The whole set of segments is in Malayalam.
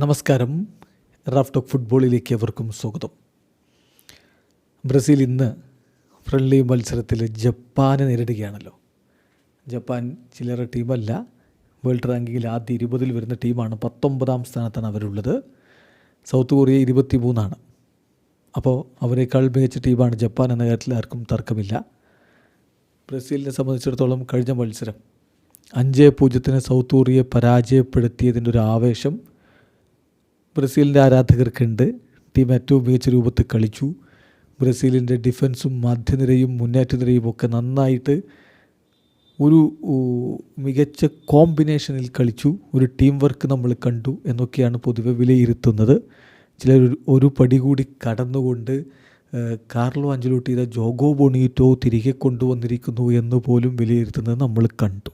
നമസ്കാരം. റാഫ് ടോക്ക് ഫുട്ബോളിലേക്ക് അവർക്കും സ്വാഗതം. ബ്രസീൽ ഇന്ന് ഫ്രണ്ട്ലി മത്സരത്തിൽ ജപ്പാനെ നേരിടുകയാണല്ലോ. ജപ്പാൻ ചില്ലറ ടീമല്ല. വേൾഡ് റാങ്കിങ്ങിൽ ആദ്യ ഇരുപതിൽ വരുന്ന ടീമാണ് പത്തൊമ്പതാം സ്ഥാനത്താണ് അവരുള്ളത്. സൗത്ത് കൊറിയ ഇരുപത്തി മൂന്നാണ് അപ്പോൾ അവരെക്കാൾ മികച്ച ടീമാണ് ജപ്പാൻ എന്ന കാര്യത്തിൽ ആർക്കും തർക്കമില്ല. ബ്രസീലിനെ സംബന്ധിച്ചിടത്തോളം കഴിഞ്ഞ മത്സരം അഞ്ച് പൂജ്യത്തിന് സൗത്ത് കൊറിയയെ പരാജയപ്പെടുത്തിയതിന്റെ ഒരു ആവേശം ബ്രസീലിന്റെ ആരാധകർക്കുണ്ട്. ടീം ഏറ്റവും മികച്ച രൂപത്തിൽ കളിച്ചു. ബ്രസീലിന്റെ ഡിഫൻസും മധ്യനിരയും മുന്നേറ്റ നിരയും ഒക്കെ നന്നായിട്ട് ഒരു മികച്ച കോമ്പിനേഷനിൽ കളിച്ചു. ഒരു ടീം വർക്ക് നമ്മൾ കണ്ടു എന്നൊക്കെയാണ് പൊതുവെ വിലയിരുത്തുന്നത്. ചിലർ ഒരു- പടി കൂടി കടന്നുകൊണ്ട് കാർലോ അഞ്ചലോട്ടിയുടെ ജോഗോ ബൊണീറ്റോ തിരികെ കൊണ്ടുവന്നിരിക്കുന്നു എന്ന് പോലും വിലയിരുത്തുന്നത് നമ്മൾ കണ്ടു.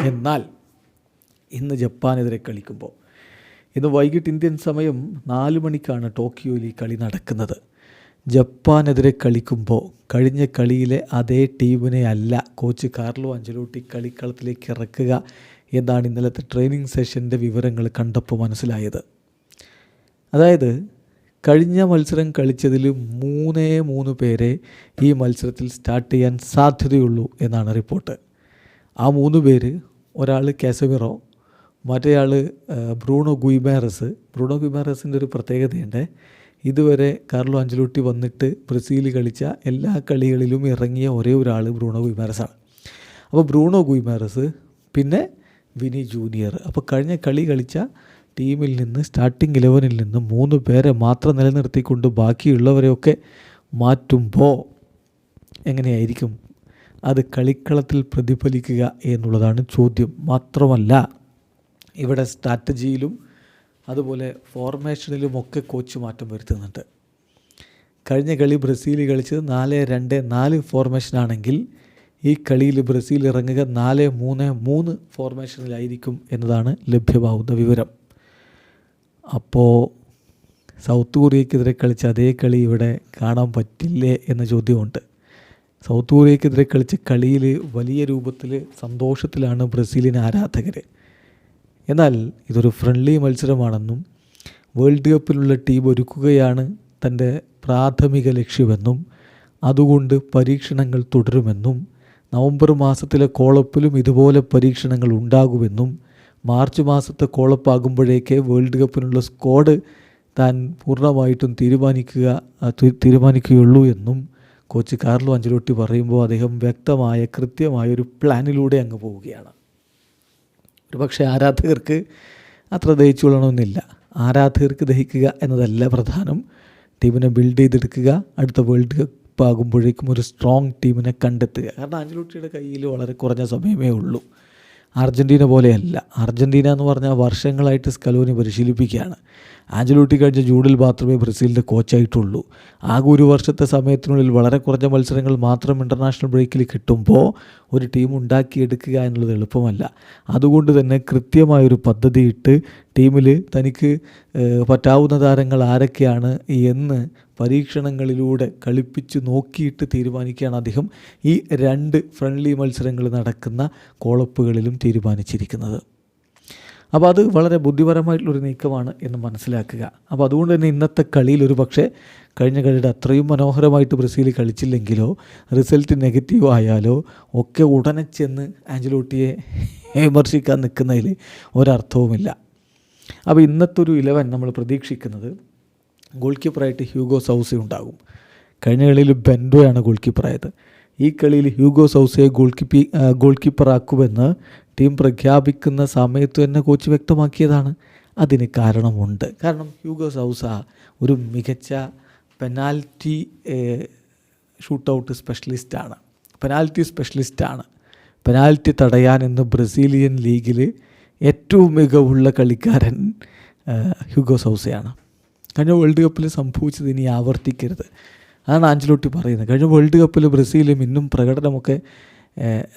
എന്നാൽ ഇന്ന് ജപ്പാനെതിരെ കളിക്കുമ്പോൾ ഇന്ന് വൈകിട്ട് ഇന്ത്യൻ സമയം നാല് മണിക്കാണ് ടോക്കിയോയിൽ ഈ കളി നടക്കുന്നത്. ജപ്പാനെതിരെ കളിക്കുമ്പോൾ കഴിഞ്ഞ കളിയിലെ അതേ ടീമിനെ അല്ല കോച്ച് കാർലോ അഞ്ചലോട്ടി കളിക്കളത്തിലേക്ക് ഇറക്കുക എന്നാണ് ഇന്നലത്തെ ട്രെയിനിങ് സെഷന്റെ വിവരങ്ങൾ കണ്ടപ്പോൾ മനസ്സിലായത്. അതായത് കഴിഞ്ഞ മത്സരം കളിച്ചതിൽ മൂന്നേ മൂന്ന് പേരെ ഈ മത്സരത്തിൽ സ്റ്റാർട്ട് ചെയ്യാൻ സാധ്യതയുള്ളൂ എന്നാണ് റിപ്പോർട്ട്. ആ മൂന്ന് പേര് ഒരാൾ കാസമിറോ മറ്റേയാൾ ബ്രൂണോ ഗുയ്ബാരസ് ബ്രൂണോ ഗുയ്ബാരസിന്റെ ഒരു പ്രത്യേകതയുണ്ട്. ഇതുവരെ കാർലോ അഞ്ചലോട്ടി വന്നിട്ട് ബ്രസീൽ കളിച്ച എല്ലാ കളികളിലും ഇറങ്ങിയ ഒരേ ഒരാൾ ബ്രൂണോ ഗുയ്ബാരസാണ് അപ്പോൾ ബ്രൂണോ ഗുയ്ബാരസ് പിന്നെ വിനി ജൂനിയർ. അപ്പോൾ കഴിഞ്ഞ കളി കളിച്ച ടീമിൽ നിന്ന് സ്റ്റാർട്ടിംഗ് ഇലവനിൽ നിന്ന് മൂന്ന് പേരെ മാത്രം നിലനിർത്തിക്കൊണ്ട് ബാക്കിയുള്ളവരെയൊക്കെ മാറ്റുമ്പോൾ എങ്ങനെയായിരിക്കും? അത് കളിക്കളത്തിൽ പ്രതിഫലിക്കുക എന്നുള്ളതാണ് ചോദ്യം. മാത്രമല്ല ഇവിടെ സ്ട്രാറ്റജിയിലും അതുപോലെ ഫോർമേഷനിലും ഒക്കെ കോച്ച് മാറ്റം വരുത്തുന്നുണ്ട്. കഴിഞ്ഞ കളി ബ്രസീൽ കളിച്ചത് നാല് രണ്ട് നാല് ഫോർമേഷനാണെങ്കിൽ ഈ കളിയിൽ ബ്രസീൽ ഇറങ്ങുക നാല് മൂന്ന് മൂന്ന് ഫോർമേഷനിലായിരിക്കും എന്നതാണ് ലഭ്യമാവുന്ന വിവരം. അപ്പോൾ സൗത്ത് കൊറിയക്കെതിരെ കളിച്ച അതേ കളി ഇവിടെ കാണാൻ പറ്റില്ലേ എന്ന ചോദ്യമുണ്ട്. സൗത്ത് കൊറിയക്കെതിരെ കളിച്ച കളിയിൽ വലിയ രൂപത്തിൽ സന്തോഷത്തിലാണ് ബ്രസീലിന് ആരാധകർ എന്നാൽ ഇതൊരു ഫ്രണ്ട്ലി മത്സരമാണെന്നും വേൾഡ് കപ്പിലുള്ള ടീം ഒരുക്കുകയാണ് തന്റെ പ്രാഥമിക ലക്ഷ്യമെന്നും അതുകൊണ്ട് പരീക്ഷണങ്ങൾ തുടരുമെന്നും നവംബർ മാസത്തിലെ കോളപ്പിലും ഇതുപോലെ പരീക്ഷണങ്ങൾ ഉണ്ടാകുമെന്നും മാർച്ച് മാസത്തെ കോളപ്പാകുമ്പോഴേക്ക് വേൾഡ് കപ്പിനുള്ള സ്ക്വാഡ് താൻ പൂർണമായിട്ടും തീരുമാനിക്കുക തീരുമാനിക്കുകയുള്ളൂ എന്നും കോച്ച് കാർലോ അഞ്ചലോട്ടി പറയുമ്പോൾ അദ്ദേഹം വ്യക്തമായ കൃത്യമായ ഒരു പ്ലാനിലൂടെ അങ്ങ് പോവുകയാണ്. ഒരു പക്ഷേ ആരാധകർക്ക് അത്ര ദഹിച്ചു കൊള്ളണമെന്നില്ല ആരാധകർക്ക് ദഹിക്കുക എന്നതല്ല പ്രധാനം. ടീമിനെ ബിൽഡ് ചെയ്തെടുക്കുക അടുത്ത വേൾഡ് കപ്പ് ആകുമ്പോഴേക്കും ഒരു സ്ട്രോങ് ടീമിനെ കണ്ടെത്തുക. കാരണം ആഞ്ചലോട്ടിയുടെ കയ്യിൽ വളരെ കുറഞ്ഞ സമയമേ ഉള്ളൂ. അർജന്റീന പോലെയല്ല. അർജന്റീന എന്ന് പറഞ്ഞാൽ വർഷങ്ങളായിട്ട് സ്കലോനി പരിശീലിപ്പിക്കുകയാണ്. ആഞ്ചലോട്ടി കഴിഞ്ഞ ജൂണിൽ മാത്രമേ ബ്രസീലിന്റെ കോച്ചായിട്ടുള്ളൂ. ആകെ ഒരു വർഷത്തെ സമയത്തിനുള്ളിൽ വളരെ കുറഞ്ഞ മത്സരങ്ങൾ മാത്രം ഇന്റർനാഷണൽ ബ്രേക്കിൽ കിട്ടുമ്പോൾ ഒരു ടീം ഉണ്ടാക്കിയെടുക്കുക എന്നുള്ളത് എളുപ്പമല്ല. അതുകൊണ്ട് തന്നെ കൃത്യമായൊരു പദ്ധതിയിട്ട് ടീമിൽ തനിക്ക് പറ്റാവുന്ന താരങ്ങൾ ആരൊക്കെയാണ് എന്ന് പരീക്ഷണങ്ങളിലൂടെ കളിപ്പിച്ച് നോക്കിയിട്ട് തീരുമാനിക്കുകയാണ് അദ്ദേഹം. ഈ രണ്ട് ഫ്രണ്ട്ലി മത്സരങ്ങൾ നടക്കുന്ന കോളപ്പുകളിലും തീരുമാനിച്ചിരിക്കുന്നത്. അപ്പോൾ അത് വളരെ ബുദ്ധിപരമായിട്ടുള്ളൊരു നീക്കമാണ് എന്ന് മനസ്സിലാക്കുക. അപ്പോൾ അതുകൊണ്ട് തന്നെ ഇന്നത്തെ കളിയിൽ ഒരു പക്ഷേ കഴിഞ്ഞ കളിയുടെ അത്രയും മനോഹരമായിട്ട് ബ്രസീൽ കളിച്ചില്ലെങ്കിലോ റിസൾട്ട് നെഗറ്റീവ് ആയാലോ ഒക്കെ ഉടനെ ചെന്ന് ആഞ്ചലോട്ടിയെ വിമർശിക്കാൻ നിൽക്കുന്നതിൽ ഒരർത്ഥവുമില്ല. അപ്പോൾ ഇന്നത്തെ ഒരു ഇലവൻ നമ്മൾ പ്രതീക്ഷിക്കുന്നത് ഗോൾ കീപ്പറായിട്ട് ഹ്യൂഗോ സൗസി ഉണ്ടാകും. കഴിഞ്ഞ കളിയിൽ ബെൻഡോയാണ് ഗോൾ കീപ്പറായത് ഈ കളിയിൽ ഹ്യൂഗോ സൗസയെ ഗോൾ കീപ്പി ഗോൾ കീപ്പറാക്കുമെന്ന് ടീം പ്രഖ്യാപിക്കുന്ന സമയത്ത് തന്നെ കോച്ച് വ്യക്തമാക്കിയതാണ്. അതിന് കാരണമുണ്ട്. കാരണം ഹ്യൂഗോ സൗസ ഒരു മികച്ച പെനാൽറ്റി ഷൂട്ടൗട്ട് സ്പെഷ്യലിസ്റ്റാണ് പെനാൽറ്റി സ്പെഷ്യലിസ്റ്റാണ് പെനാൽറ്റി തടയാൻ ഇന്ന് ബ്രസീലിയൻ ലീഗിൽ ഏറ്റവും മികവുള്ള കളിക്കാരൻ ഹ്യൂഗോ സൗസയാണ്. കഴിഞ്ഞ വേൾഡ് കപ്പിൽ സംഭവിച്ചത് ഇനി ആവർത്തിക്കരുത്. അതാണ് ആഞ്ചലോട്ടി പറയുന്നത്. കഴിഞ്ഞ വേൾഡ് കപ്പിൽ ബ്രസീലും ഇന്നും പ്രകടനമൊക്കെ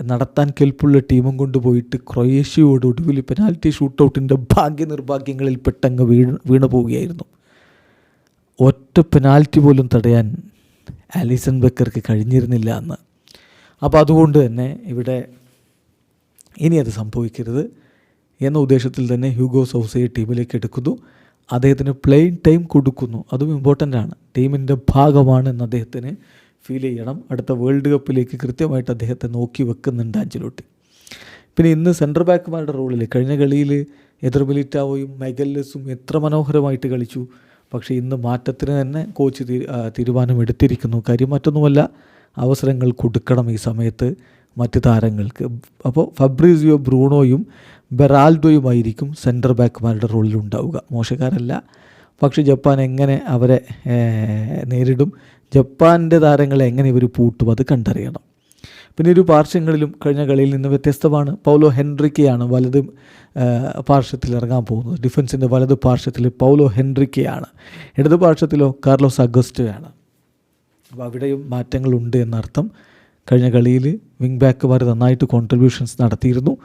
നടത്താൻ കെൽപ്പുള്ള ടീമും കൊണ്ടുപോയിട്ട് ക്രൊയേഷ്യയോട് ഒടുവിൽ പെനാൽറ്റി ഷൂട്ടൗട്ടിന്റെ ഭാഗ്യ നിർഭാഗ്യങ്ങളിൽ പെട്ടങ്ങ് വീണ് വീണു പോവുകയായിരുന്നു. ഒറ്റ പെനാൽറ്റി പോലും തടയാൻ ആലിസൺ ബക്കർക്ക് കഴിഞ്ഞിരുന്നില്ല എന്ന് അപ്പോൾ അതുകൊണ്ട് തന്നെ ഇവിടെ ഇനി അത് സംഭവിക്കരുത്. എന്ന ഉദ്ദേശത്തിൽ തന്നെ ഹ്യൂഗോ സൗസയെ ടീമിലേക്ക് എടുക്കുന്നു. അദ്ദേഹത്തിന് പ്ലെയിൻ ടൈം കൊടുക്കുന്നു. അതും ഇമ്പോർട്ടന്റ് ആണ്. ടീമിന്റെ ഭാഗമാണ് എന്ന് അദ്ദേഹത്തിന് ഫീൽ ചെയ്യണം. അടുത്ത വേൾഡ് കപ്പിലേക്ക് കൃത്യമായിട്ട് അദ്ദേഹത്തെ നോക്കി വെക്കുന്നുണ്ട് ആഞ്ചലോട്ടി പിന്നെ ഇന്ന് സെന്റർ ബാക്ക്മാരുടെ റോളിൽ കഴിഞ്ഞ കളിയിൽ എതിർ മിലിറ്റാവോയും മെഗല്ലസും എത്ര മനോഹരമായിട്ട് കളിച്ചു. പക്ഷേ ഇന്ന് മാറ്റത്തിന് തന്നെ കോച്ച് തീരുമാനമെടുത്തിരിക്കുന്നു കാര്യം മറ്റൊന്നുമല്ല അവസരങ്ങൾ കൊടുക്കണം ഈ സമയത്ത് മറ്റ് താരങ്ങൾക്ക്. അപ്പോൾ ഫബ്രീസിയോ ബ്രൂണോയും ബെറാൽഡോയുമായിരിക്കും സെന്റർ ബാക്കുമാരുടെ റോളിൽ ഉണ്ടാവുക. മോശക്കാരല്ല. പക്ഷേ ജപ്പാൻ എങ്ങനെ അവരെ നേരിടും? ജപ്പാന്റെ താരങ്ങളെ എങ്ങനെ ഇവർ പൂട്ടും? അത് കണ്ടറിയണം. പിന്നെ ഒരു പാർശ്വങ്ങളിലും കഴിഞ്ഞ കളിയിൽ നിന്ന് വ്യത്യസ്തമാണ്. പൗലോ ഹെൻറിക്കയാണ് വലത് പാർശ്വത്തിൽ ഇറങ്ങാൻ പോകുന്നത്. ഡിഫൻസിന്റെ വലത് പാർശ്വത്തിൽ പൗലോ ഹെൻറിക്കയാണ്. ഇടത് പാർശ്വത്തിലോ കാർലോസ് അഗസ്റ്റോയാണ്. അപ്പോൾ അവിടെയും മാറ്റങ്ങളുണ്ട് എന്നർത്ഥം. കഴിഞ്ഞ കളിയിൽ വിങ് ബാക്കുമാർ നന്നായിട്ട് കോൺട്രിബ്യൂഷൻസ് നടത്തിയിരുന്നു.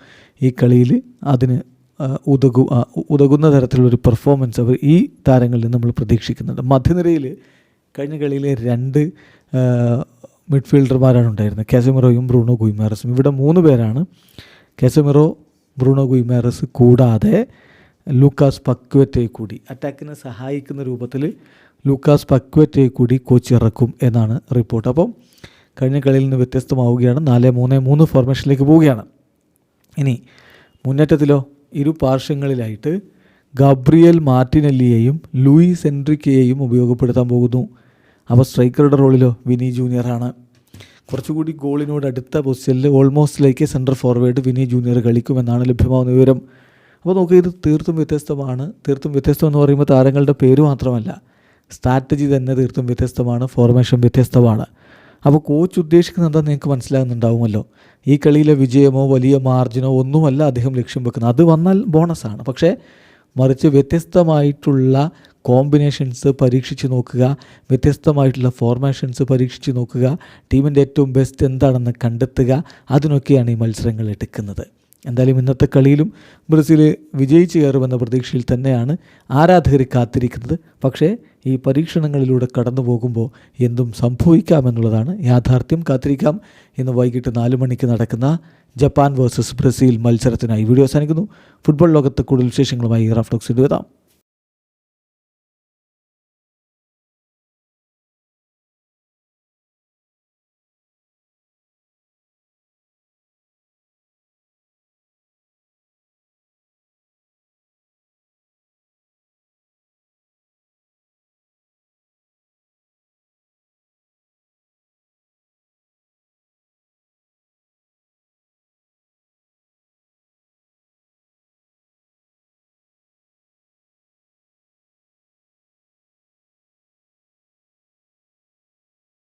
ഈ കളിയിൽ അതിന് ഉതകു ഉതകുന്ന തരത്തിലുള്ളൊരു പെർഫോമൻസ് അവർ ഈ താരങ്ങളിൽ നിന്ന് നമ്മൾ പ്രതീക്ഷിക്കുന്നുണ്ട്. മധ്യനിരയിൽ കഴിഞ്ഞ കളിയിലെ രണ്ട് മിഡ്ഫീൽഡർമാരാണ് ഉണ്ടായിരുന്നത്. കാസമിറോയും ബ്രൂണോ ഗുയിമാറസും ഇവിടെ മൂന്ന് പേരാണ്. കാസമിറോ ബ്രൂണോ ഗുയിമാറസ് കൂടാതെ ലൂക്കാസ് പക്വറ്റെ കൂടി. അറ്റാക്കിനെ സഹായിക്കുന്ന രൂപത്തിൽ ലൂക്കാസ് പക്വറ്റെ കൂടി കോച്ച് ഇറക്കും എന്നാണ് റിപ്പോർട്ട് അപ്പം കഴിഞ്ഞ കളിയിൽ നിന്ന് വ്യത്യസ്തമാവുകയാണ്. നാല് മൂന്ന് മൂന്ന് ഫോർമേഷനിലേക്ക് പോവുകയാണ്. ഇനി മുന്നേറ്റത്തിലോ ഇരു പാർശ്വങ്ങളിലായിട്ട് ഗബ്രിയൽ മാർട്ടിനെല്ലിയെയും ലൂയിസ് എൻട്രിക്കയെയും ഉപയോഗപ്പെടുത്താൻ പോകുന്നു. അപ്പോൾ സ്ട്രൈക്കറുടെ റോളിലോ വിനി ജൂനിയറാണ് കുറച്ചുകൂടി ഗോളിനോട് അടുത്ത പൊസിഷനിൽ ഓൾമോസ്റ്റിലേക്ക് സെന്റർ ഫോർവേഡ് വിനി ജൂനിയർ കളിക്കുമെന്നാണ് ലഭ്യമാകുന്ന വിവരം. അപ്പോൾ നോക്കുക ഇത് തീർത്തും വ്യത്യസ്തമാണ്. തീർത്തും വ്യത്യസ്തം എന്ന് പറയുമ്പോൾ താരങ്ങളുടെ പേര് മാത്രമല്ല സ്ട്രാറ്റജി തന്നെ തീർത്തും വ്യത്യസ്തമാണ്. ഫോർമേഷൻ വ്യത്യസ്തമാണ്. അപ്പോൾ കോച്ച് ഉദ്ദേശിക്കുന്നത് എന്താ നിങ്ങൾക്ക് മനസ്സിലാകുന്നുണ്ടാവുമല്ലോ. ഈ കളിയിലെ വിജയമോ വലിയ മാർജിനോ ഒന്നുമല്ല അദ്ദേഹം ലക്ഷ്യം വെക്കുന്നത്. അത് വന്നാൽ ബോണസാണ് പക്ഷേ മറിച്ച് വ്യത്യസ്തമായിട്ടുള്ള കോമ്പിനേഷൻസ് പരീക്ഷിച്ച് നോക്കുക വ്യത്യസ്തമായിട്ടുള്ള ഫോർമേഷൻസ് പരീക്ഷിച്ച് നോക്കുക ടീമിന്റെ ഏറ്റവും ബെസ്റ്റ് എന്താണെന്ന് കണ്ടെത്തുക അതിനൊക്കെയാണ് ഈ മത്സരങ്ങൾ എടുക്കുന്നത്. എന്തായാലും ഇന്നത്തെ കളിയിലും ബ്രസീൽ വിജയിച്ച് കയറുമെന്ന പ്രതീക്ഷയിൽ തന്നെയാണ് ആരാധകർ കാത്തിരിക്കുന്നത്. പക്ഷേ ഈ പരീക്ഷണങ്ങളിലൂടെ കടന്നു പോകുമ്പോൾ എന്തും സംഭവിക്കാമെന്നുള്ളതാണ് യാഥാർത്ഥ്യം. കാത്തിരിക്കാം. ഇന്ന് വൈകിട്ട് നാല് മണിക്ക് നടക്കുന്ന ജപ്പാൻ വേഴ്സസ് ബ്രസീൽ മത്സരത്തിനായി വീഡിയോ അവസാനിക്കുന്നു. ഫുട്ബോൾ ലോകത്ത് കൂടുതൽ വിശേഷങ്ങളുമായി റാഫ്റ്റോക്സിന്റെ എത്താം.